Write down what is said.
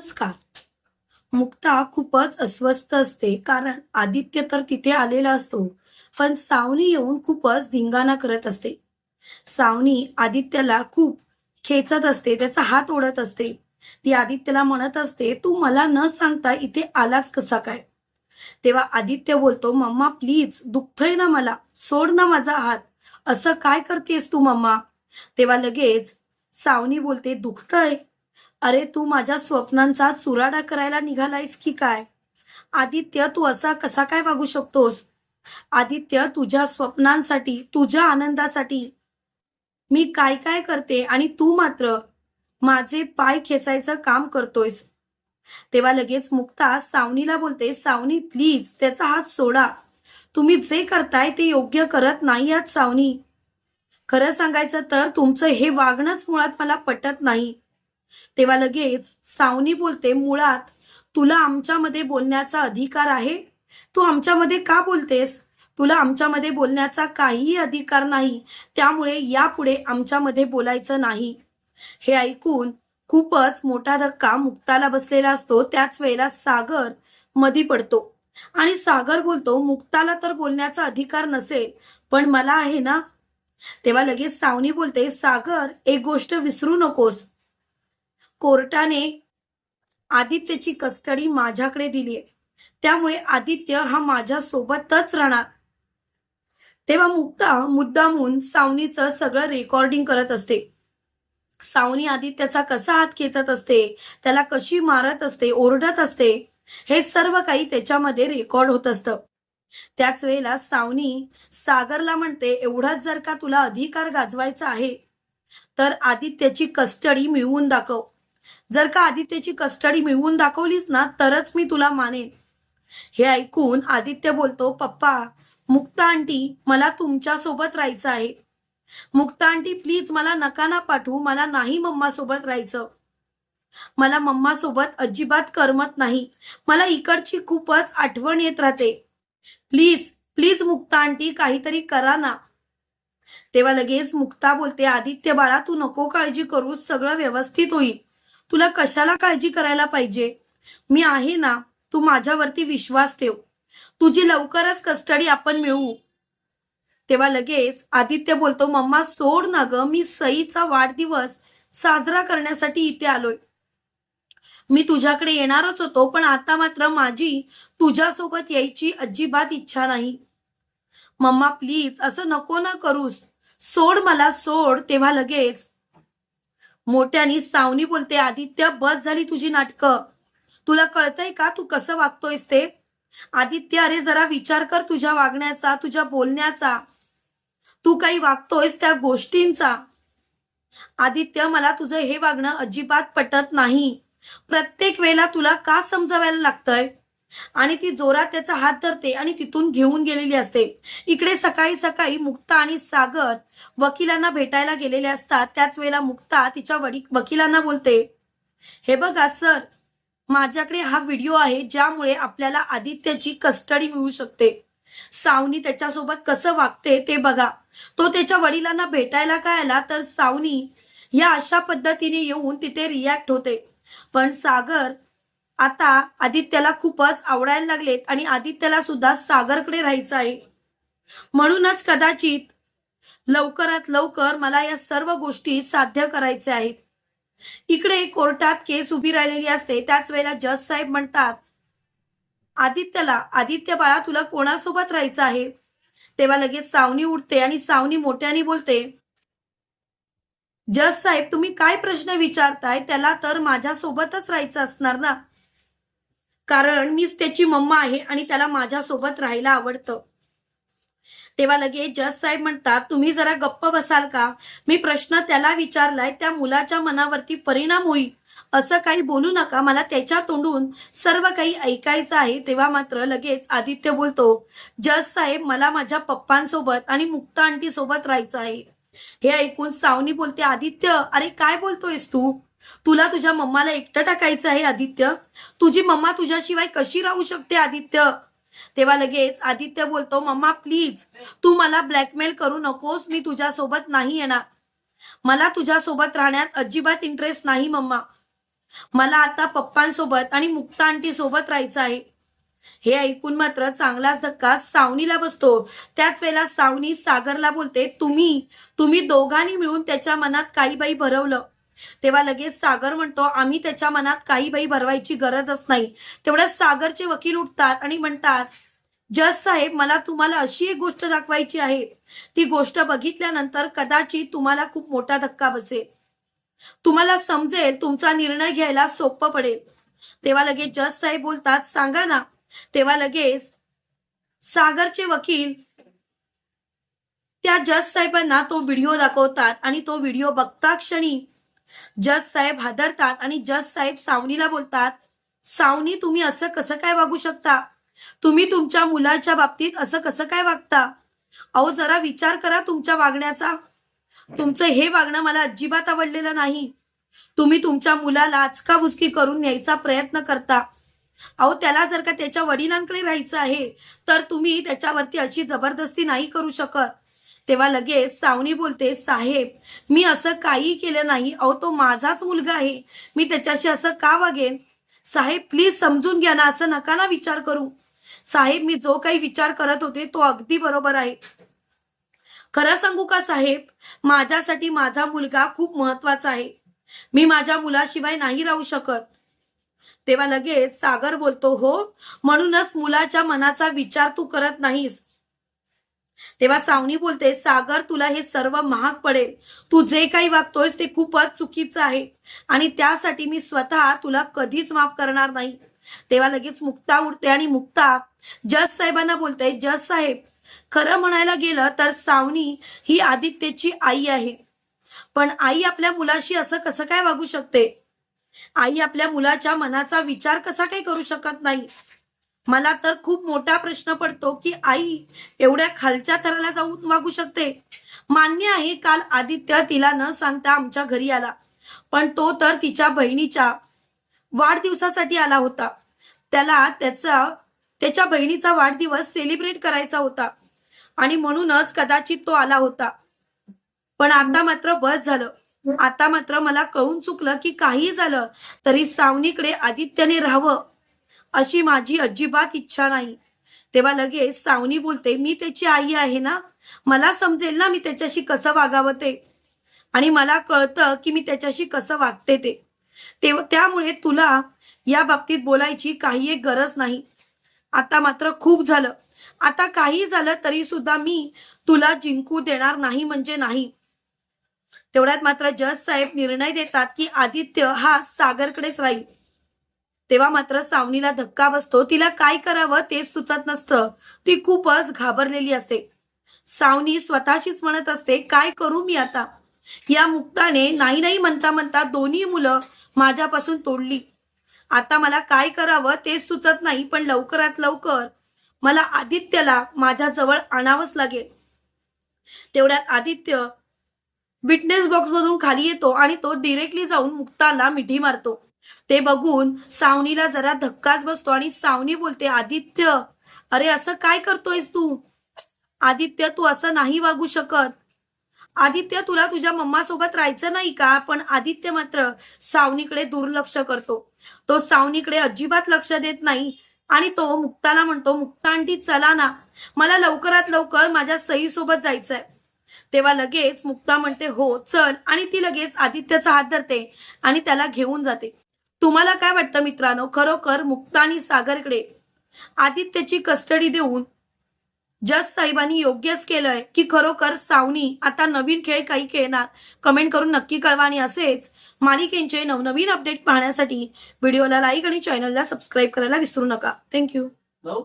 नमस्कार. मुक्ता खूपच अस्वस्थ असते. कारण आदित्य तर तिथे आलेला असतो. पण सावनी येऊन खूपच धिंगाणा करत असते. सावनी आदित्यला खूप खेचत असते. त्याचा हात ओढत असते. ती आदित्यला म्हणत असते तू मला न सांगता इथे आलाच कसा काय? तेव्हा आदित्य बोलतो मम्मा प्लीज दुखतय ना मला. सोड ना माझा हात. असं काय करतेस तू मम्मा? तेव्हा लगेच सावनी बोलते दुखतय. अरे तू माझ्या स्वप्नांचा चुराडा करायला निघालायस की काय? आदित्य तू असा कसा काय वागू शकतोस? आदित्य तुझ्या स्वप्नांसाठी तुझ्या आनंदासाठी मी काय काय करते आणि तू मात्र माझे पाय खेचायचं काम करतोयस. तेव्हा लगेच मुक्ता सावनीला बोलते सावनी प्लीज त्याचा हात सोडा. तुम्ही जे करताय ते योग्य करत नाही आहात सावनी. खरं सांगायचं तर तुमचं हे वागणंच मुळात मला पटत नाही. तेव्हा लगेच सावनी बोलते मुळात तुला आमच्यामध्ये बोलण्याचा अधिकार आहे? तू आमच्यामध्ये का बोलतेस? तुला आमच्यामध्ये बोलण्याचा काहीही अधिकार नाही. त्यामुळे यापुढे आमच्यामध्ये बोलायचं नाही. हे ऐकून खूपच मोठा धक्का मुक्ताला बसलेला असतो. त्याच वेळेला सागर मधी पडतो. आणि सागर बोलतो मुक्ताला तर बोलण्याचा अधिकार नसेल पण मला आहे ना? तेव्हा लगेच सावनी बोलते सागर एक गोष्ट विसरू नकोस. कोर्टाने आदित्यची कस्टडी माझ्याकडे दिली आहे. त्यामुळे आदित्य हा माझ्या सोबतच राहणार. तेव्हा मुक्ता मुद्दामून सावनीचं सगळं रेकॉर्डिंग करत असते. सावनी आदित्यचा कसा हात खेचत असते त्याला कशी मारत असते ओरडत असते हे सर्व काही त्याच्यामध्ये रेकॉर्ड होत असतं. त्याच वेळेला सावनी सागरला म्हणते एवढाच जर का तुला अधिकार गाजवायचा आहे तर आदित्यची कस्टडी मिळवून दाखव. जर का आदित्यची कस्टडी मिळवून दाखवलीस ना तरच मी तुला मानेन. हे ऐकून आदित्य बोलतो पप्पा मुक्ता आंटी मला तुमच्यासोबत राहायचं आहे. मुक्ता आंटी प्लीज मला नका ना पाठवू मला नाही मम्मा सोबत राहायचं. मला मम्मा सोबत अजिबात करमत नाही. मला इकडची खूपच आठवण येत राहते. प्लीज प्लीज मुक्ता आंटी काहीतरी करा ना. तेव्हा लगेच मुक्ता बोलते आदित्य बाळा तू नको काळजी करू सगळं व्यवस्थित होईल. तुला कशाला काळजी करायला पाहिजे? मी आहे ना तू माझ्यावरती विश्वास ठेव. तुझी लवकरच कस्टडी आपण मिळवू. तेव्हा लगेच आदित्य बोलतो मम्मा सोड ना ग मी सईचा वाढदिवस साजरा करण्यासाठी इथे आलोय. मी तुझ्याकडे येणारच होतो पण आता मात्र माझी तुझ्यासोबत यायची अजिबात इच्छा नाही. मम्मा प्लीज असं नको ना करूस. सोड मला सोड. तेव्हा लगेच मोठ्यानी सावनी बोलते आदित्य बस झाली तुझी नाटकं. तुला कळतंय का तू कसं वागतोयस ते? आदित्य अरे जरा विचार कर तुझ्या वागण्याचा तुझ्या बोलण्याचा. तू काही वागतोयस त्या गोष्टींचा. आदित्य मला तुझं हे वागणं अजिबात पटत नाही. प्रत्येक वेळेला तुला का समजावायला लागतंय? आणि ती जोरात त्याचा हात धरते आणि तिथून घेऊन गेलेली असते. इकडे सकाळी सकाळी मुक्ता आणि सागर वकिलांना भेटायला गेलेले असतात. त्याच वेळेला मुक्ता तिच्या वडी वकिलांना बोलते हे बघा सर माझ्याकडे हा व्हिडिओ आहे ज्यामुळे आपल्याला आदित्यची कस्टडी मिळू शकते. सावनी त्याच्यासोबत कसं वागते ते बघा. तो त्याच्या वडिलांना भेटायला काय आला तर सावनी या अशा पद्धतीने येऊन तिथे रिॲक्ट होते. पण सागर आता आदित्यला खूपच आवडायला लागलेत आणि आदित्यला सुद्धा सागरकडे राहायचं आहे. म्हणूनच कदाचित लवकरात लवकर मला या सर्व गोष्टी साध्य करायच्या आहेत. इकडे कोर्टात केस उभी राहिलेली असते त्याच वेळेला जज साहेब म्हणतात आदित्यला आदित्य बाळा तुला कोणासोबत राहायचं आहे? तेव्हा लगेच सावनी उठते आणि सावनी मोठ्याने बोलते जज साहेब तुम्ही काय प्रश्न विचारताय? त्याला तर माझ्यासोबतच राहायचं असणार ना? कारण मीच त्याची मम्मा आहे आणि त्याला माझ्यासोबत राहायला आवडतं. तेव्हा लगेच जज साहेब म्हणतात तुम्ही जरा गप्प बसाल का? मी प्रश्न त्याला विचारलाय त्या मुलाच्या मनावरती परिणाम होईल. असं काही बोलू नका मला त्याच्या तोंडून सर्व काही ऐकायचं आहे. तेव्हा मात्र लगेच आदित्य बोलतो जज साहेब मला माझ्या पप्पांसोबत आणि मुक्ता आंटी सोबत राहायचं आहे. हे ऐकून सावनी बोलते आदित्य अरे काय बोलतोयस तू? तुला तुझ्या मम्माला एकटं टाकायचं आहे आदित्य? तुझी मम्मा तुझ्याशिवाय कशी राहू शकते आदित्य? तेव्हा लगेच आदित्य बोलतो मम्मा प्लीज तू मला ब्लॅकमेल करू नकोस मी तुझ्यासोबत नाही येणार. मला तुझ्यासोबत राहण्यात अजिबात इंटरेस्ट नाही मम्मा. मला आता पप्पांसोबत आणि मुक्ता आंटी सोबत राहायचं आहे. हे ऐकून मात्र चांगलाच धक्का सावनीला बसतो. त्याच वेळेला सावनी सागरला बोलते तुम्ही तुम्ही दोघांनी मिळून त्याच्या मनात काही बाई भरवलं. तेव्हा लगेच सागर म्हणतो आम्ही त्याच्या मनात काही बाई भरवायची गरजच नाही. तेवढ्या सागरचे वकील उठतात आणि म्हणतात जज साहेब मला तुम्हाला अशी एक गोष्ट दाखवायची आहे. ती गोष्ट बघितल्यानंतर कदाचित तुम्हाला खूप मोठा धक्का बसेल. तुम्हाला समजेल तुमचा निर्णय घ्यायला सोपं पडेल. तेव्हा लगेच जज साहेब बोलतात सांगा ना. तेव्हा लगेच सागरचे वकील त्या जज साहेबांना तो व्हिडिओ दाखवतात आणि तो व्हिडिओ बघता क्षणी जज साहेब हादरतात आणि जज साहेब सावनीला बोलतात सावनी तुम्ही असं कसं काय वागू शकता? तुम्ही तुमच्या मुलाच्या बाबतीत असं कसं काय वागता? अहो जरा विचार करा तुमच्या वागण्याचा. तुमचं हे वागणं मला अजिबात आवडलेलं नाही. तुम्ही तुमच्या मुलाला आचकाबुचकी करून न्यायचा प्रयत्न करता. अहो त्याला जर का त्याच्या वडिलांकडे राहायचं आहे तर तुम्ही त्याच्यावरती अशी जबरदस्ती नाही करू शकत. तेव्हा लगेच सावनी बोलते साहेब मी असं काही केलं नाही. अहो तो माझाच मुलगा आहे. मी त्याच्याशी असं का वागेन? साहेब प्लीज समजून घ्या ना असं नका ना विचार करू. साहेब मी जो काही विचार करत होते तो अगदी बरोबर आहे. खरं सांगू का साहेब? माझ्यासाठी माझा मुलगा खूप महत्त्वाचा आहे. मी माझ्या मुलाशिवाय नाही राहू शकत. तेव्हा लगेच सागर बोलतो हो म्हणूनच मुलाच्या मनाचा विचार तू करत नाहीस. तेव्हा सावनी बोलते सागर तुला हे सर्व महाग पडेल. तू जे काही वागतोयस ते खूपच चुकीचं आहे. आणि त्यासाठी मी स्वतः तुला कधीच माफ करणार नाही. तेव्हा लगेच मुक्ता उडते आणि मुक्ता जज साहेबांना बोलते जज साहेब खरं म्हणायला गेलं तर सावनी ही आदित्यची आई आहे. पण आई आपल्या मुलाशी असं कसं काय वागू शकते? आई आपल्या मुलाच्या मनाचा विचार कसा काही करू शकत नाही? मला तर खूप मोठा प्रश्न पडतो की आई एवढ्या खालच्या थराला जाऊन वागू शकते? मान्य आहे काल आदित्य तिला न सांगता आमच्या घरी आला. पण तो तर तिच्या बहिणीच्या वाढदिवसासाठी आला होता. त्याला त्याचा त्याच्या बहिणीचा वाढदिवस सेलिब्रेट करायचा होता. आणि म्हणूनच कदाचित तो आला होता. पण आता मात्र बस झालं. आता मात्र मला कळून चुकलं की काही झालं तरी सावनीकडे आदित्यने राहावं. अशी माझी अजिबात इच्छा नाही. तेव्हा लगेच सावनी बोलते मी त्याची आई आहे ना? मला समजेल ना मी त्याच्याशी कसं वागावं ते आणि मला कळतं की मी त्याच्याशी कसं वागते ते. तेव्हा त्यामुळे तुला या बाबतीत बोलायची काही एक गरज नाही. आता मात्र खूप झालं. आता काही झालं तरी सुद्धा मी तुला जिंकू देणार नाही म्हणजे नाही. तेवढ्यात मात्र जज साहेब निर्णय देतात की आदित्य हा सागरकडेच राहील. तेव्हा मात्र सावनीला धक्का बसतो. तिला काय करावं तेच सुचत नसतं. ती खूपच घाबरलेली असते. सावनी स्वतःशीच म्हणत असते काय करू मी आता? या मुक्ताने नाही नाही म्हणता म्हणता दोन्ही मुलं माझ्यापासून तोडली. आता मला काय करावं तेच सुचत नाही पण लवकरात लवकर मला आदित्यला माझ्या जवळ आणावंच लागेल. तेवढ्यात आदित्य विटनेस बॉक्स मधून खाली येतो आणि तो डिरेक्टली जाऊन मुक्ताला मिठी मारतो. ते बघून सावनीला जरा धक्काच बसतो आणि सावनी बोलते आदित्य अरे असं काय करतोयस तू? आदित्य तू असं नाही वागू शकत. आदित्य तुला तुझ्या मम्मा सोबत राहायचं नाही का? पण आदित्य मात्र सावनीकडे दुर्लक्ष करतो. तो सावनीकडे अजिबात लक्ष देत नाही आणि तो मुक्ताला म्हणतो मुक्ता आंटी चला ना. मला लवकरात लवकर माझ्या सई सोबत जायचंय. तेव्हा लगेच मुक्ता म्हणते हो चल. आणि ती लगेच आदित्यचा हात धरते आणि त्याला घेऊन जाते. तुम्हाला काय वाटतं मित्रांनो? खरोखर मुक्ता आणि सागरकडे आदित्यची कस्टडी देऊन जज साहेबांनी योग्यच केलंय की खरोखर सावनी आता नवीन खेळ काही खेळणार? कमेंट करून नक्की कळवा आणि असेच मालिकेंचे नवनवीन अपडेट पाहण्यासाठी व्हिडिओला लाईक आणि चॅनलला सबस्क्राईब करायला विसरू नका. थँक्यू जाऊ